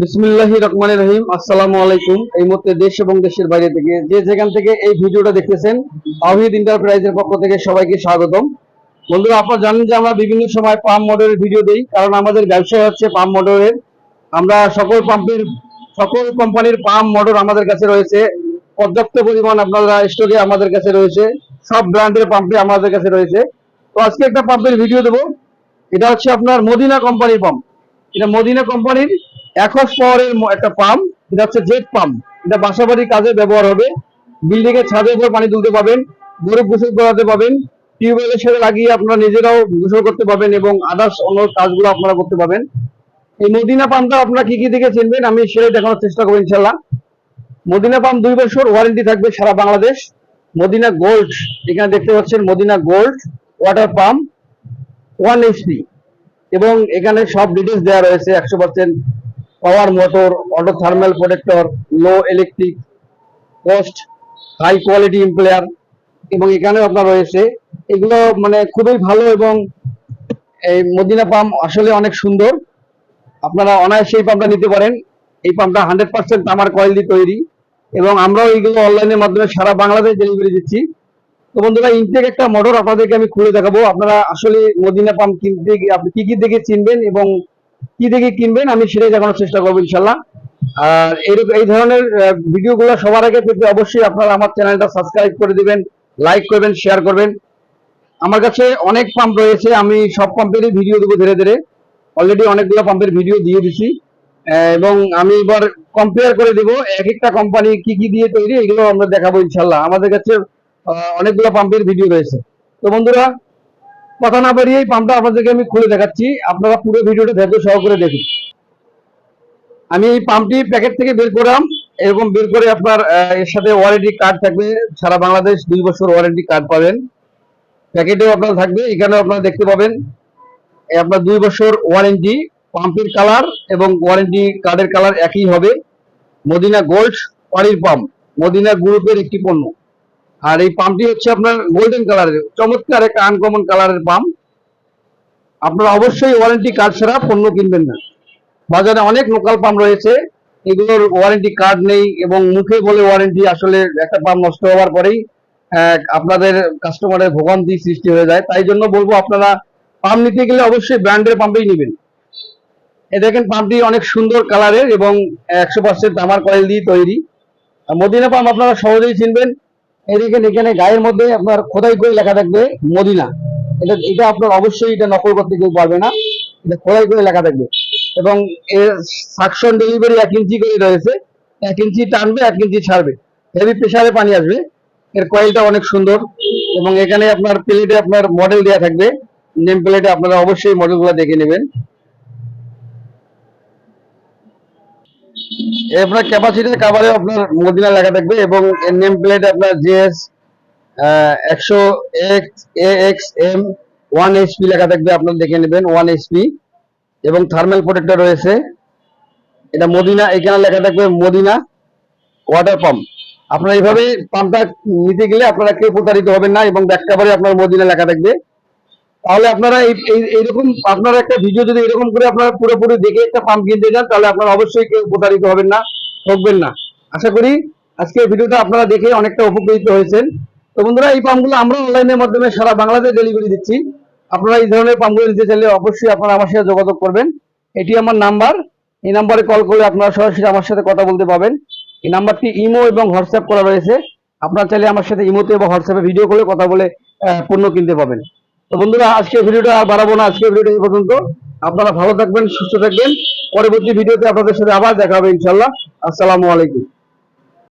বিসমিল্লাহি রহমানির রহিম। আসসালামু আলাইকুম। এই মুহূর্তে দেশ এবং দেশের বাইরে থেকে যে যেখান থেকে এই ভিডিওটা দেখতেছেন, তাওহিদ এন্টারপ্রাইজের পক্ষ থেকে সবাইকে স্বাগতম। বন্ধুরা, আপনারা জানেন যে আমরা বিভিন্ন সময় পাম্প মোটরের ভিডিও দেই, কারণ আমাদের ব্যবসায় হচ্ছে পাম্প মোটরের আমরা সকল পাম্পের, সকল কোম্পানির পাম্প মোটর আমাদের কাছে রয়েছে। পর্যাপ্ত পরিমাণ আপনারা স্টকে আমাদের কাছে রয়েছে। সব ব্র্যান্ডের পাম্পে আমাদের কাছে রয়েছে। তো আজকে একটা পাম্পের ভিডিও দেবো। এটা হচ্ছে আপনার মদিনা কোম্পানির পাম্প। এটা মদিনা কোম্পানির একশ পাওয়ারের একটা পাম্প এটা হচ্ছে জেট পাম্প। এটা বাসাবাড়ির কাজে ব্যবহার হবে। বিল্ডিং এর ছাদের উপর পানি তুলতে পাবেন, গরু গোসল করাতে পাবেন, টিউবওয়েলের সাথে লাগিয়ে আপনারা নিজেরাও গোসল করতে পাবেন এবং আদার্স অন্য কাজগুলো আপনারা করতে পাবেন এই মদিনা পাম্পটা আপনারা কি কি দিকে চিনবেন আমি সেটাই দেখানোর চেষ্টা করব ইনশাল্লাহ মদিনা পাম্প দুই বছর ওয়ারেন্টি থাকবে সারা বাংলাদেশ। মদিনা গোল্ড, এখানে দেখতে পাচ্ছেন Madina gold water pump, one HP এবং এখানে সব ডিটেলস দেওয়া রয়েছে, একশো percent power motor auto thermal protector low electric cost high quality impeller এবং এখানেও আপনার রয়েছে। এগুলো মানে খুবই ভালো এবং এই মদিনা পাম্প আসলে অনেক সুন্দর। আপনারা অনায়াসে এই পাম্পটা নিতে পারেন। এই পাম্পটা হান্ড্রেড পার্সেন্ট আমার কয়েল দিয়ে তৈরি এবং আমরাও এইগুলো অনলাইনের মাধ্যমে সারা বাংলাদেশ ডেলিভারি দিচ্ছি। তো বন্ধুরা ইনটেক একটা মোটর আপনাদেরকে আমি খুলে দেখাবো। আপনারা আসলে মদিনা পাম্প কিনতে আপনি কি কি দেখে চিনবেন এবং কি দেখে কিনবেন, আমি সেটাই দেখানোর চেষ্টা করব ইনশাল্লাহ। আর এইরকম এই ধরনের ভিডিওগুলো সবার আগে পেতে অবশ্যই আপনারা আমার চ্যানেলটা সাবস্ক্রাইব করে দিবেন, লাইক করবেন, শেয়ার করবেন। আমার কাছে অনেক পাম্প রয়েছে, আমি সব পাম্পেরই ভিডিও দেবো ধীরে ধীরে। অলরেডি অনেকগুলো পাম্পের ভিডিও দিয়ে দিছি। এবং আমি এবার কম্পেয়ার করে দিব, এক একটা কোম্পানি কি কি দিয়ে তৈরি, এগুলো আমরা দেখাবো ইনশাল্লাহ। আমাদের কাছে অনেকগুলো পাম্পের ভিডিও রয়েছে। তো বন্ধুরা কথা না বাড়িয়ে এই পাম্পটা আপনাদেরকে আমি খুলে দেখাচ্ছি। আপনারা পুরো ভিডিওটা ধৈর্য সহকারে দেখুন। আমি এই পাম্পটি প্যাকেট থেকে বের করলাম। এরকম বের করে আপনার এর সাথে ওয়ারেন্টি কার্ড থাকবে। সারা বাংলাদেশ দুই বছর ওয়ারেন্টি কার্ড পাবেন। প্যাকেটেও আপনার থাকবে। এখানেও আপনারা দেখতে পাবেন। আপনার দুই বছর ওয়ারেন্টি পাম্পের কালার এবং ওয়ারেন্টি কার্ডের কালার একই হবে। মদিনা গোল্ড পানির পাম্প, মদিনা গ্রুপের একটি পণ্য। আর এই পাম্পটি হচ্ছে আপনার গোল্ডেন কালারের চমৎকার একটা আনকমন কালারের পাম্প। আপনারা অবশ্যই ওয়ারেন্টি কার্ড ছাড়া পণ্য কিনবেন না। বাজারে অনেক লোকাল পাম্প রয়েছে। এগুলোর ওয়ারেন্টি কার্ড নেই এবং মুখে বলে ওয়ারেন্টি আসলে একটা পাম্প নষ্ট হওয়ার পরেই আপনাদের কাস্টমারের ভোগান্তি সৃষ্টি হয়ে যায়। তাই জন্য বলব আপনারা পাম্প নিতে গেলে অবশ্যই ব্র্যান্ডের পাম্পেই নেবেন। এ দেখেন পাম্পটি অনেক সুন্দর কালারের এবং একশো পার্সেন্ট আমার কয়েল দিয়ে তৈরি। মদিনা পাম্প আপনারা সহজেই চিনবেন। দেখেন এখানে গায়ের মধ্যে আপনার খোদাই করে লেখা থাকবে মদিনা। এটা এটা আপনার অবশ্যই এটা নকল করতে কেউ পারবে না। এটা খোদাই করে লেখা থাকবে। এবং এর সাকশন ডেলিভারি এক ইঞ্চি করে রয়েছে এক ইঞ্চি টানবে, এক ইঞ্চি ছাড়বে। হেভি প্রেসারে পানি আসবে। এর কয়েলটা অনেক সুন্দর। এবং এখানে আপনার প্লেটে আপনার মডেল দেওয়া থাকবে। নেম প্লেটে আপনারা অবশ্যই মডেলগুলো দেখে নেবেন। আপনার ক্যাপাসিটি কাভারে আপনার মদিনা লেখা থাকবে এবং এর নেম প্লেটে আপনার জিএস একশো X A X M one HP লেখা থাকবে, আপনারা দেখে নেবেন ওয়ান এইচপি এবং থার্মাল প্রোটেক্টর রয়েছে। এটা মদিনা, এখানে লেখা থাকবে মদিনা ওয়াটার পাম্প আপনারা এইভাবে পাম্পটা নিতে গেলে আপনারা কেউ প্রতারিত হবেন না এবং ব্যাক কাভারে আপনার মদিনা লেখা থাকবে। তাহলে আপনারা এই, এই- এইরকম আপনারা একটা ভিডিও যদি এরকম করে আপনারা পুরোপুরি দেখে একটা পাম্প কিনতে যান, তাহলে আপনারা অবশ্যই কেউ প্রতারিত হবেন না, ঠকবেন না। আশা করি আজকে ভিডিওটা আপনারা দেখে অনেকটা উপকৃত হয়েছেন। তো বন্ধুরা, এই পাম্পগুলো আমরা অনলাইনের মাধ্যমে সারা বাংলাদেশ ডেলিভারি দিচ্ছি। আপনারা এই ধরনের পাম্পগুলো নিতে চাইলে অবশ্যই আপনারা আমার সাথে যোগাযোগ করবেন। এটি আমার নাম্বার এই নাম্বারে কল করে আপনারা সরাসরি আমার সাথে কথা বলতে পাবেন এই নাম্বারটি ইমো এবং হোয়াটসঅ্যাপ করা রয়েছে। আপনারা চাইলে আমার সাথে ইমোতে এবং হোয়াটসঅ্যাপে ভিডিও করে কথা বলে পণ্য কিনতে পাবেন তো বন্ধুরা, আজকে ভিডিওটা আর বাড়াবো না। আজকে ভিডিওটা এই পর্যন্ত। আপনারা ভালো থাকবেন, সুস্থ থাকবেন। পরবর্তী ভিডিওতে আপনাদের সাথে আবার দেখা হবে ইনশাল্লাহ আসসালামু আলাইকুম।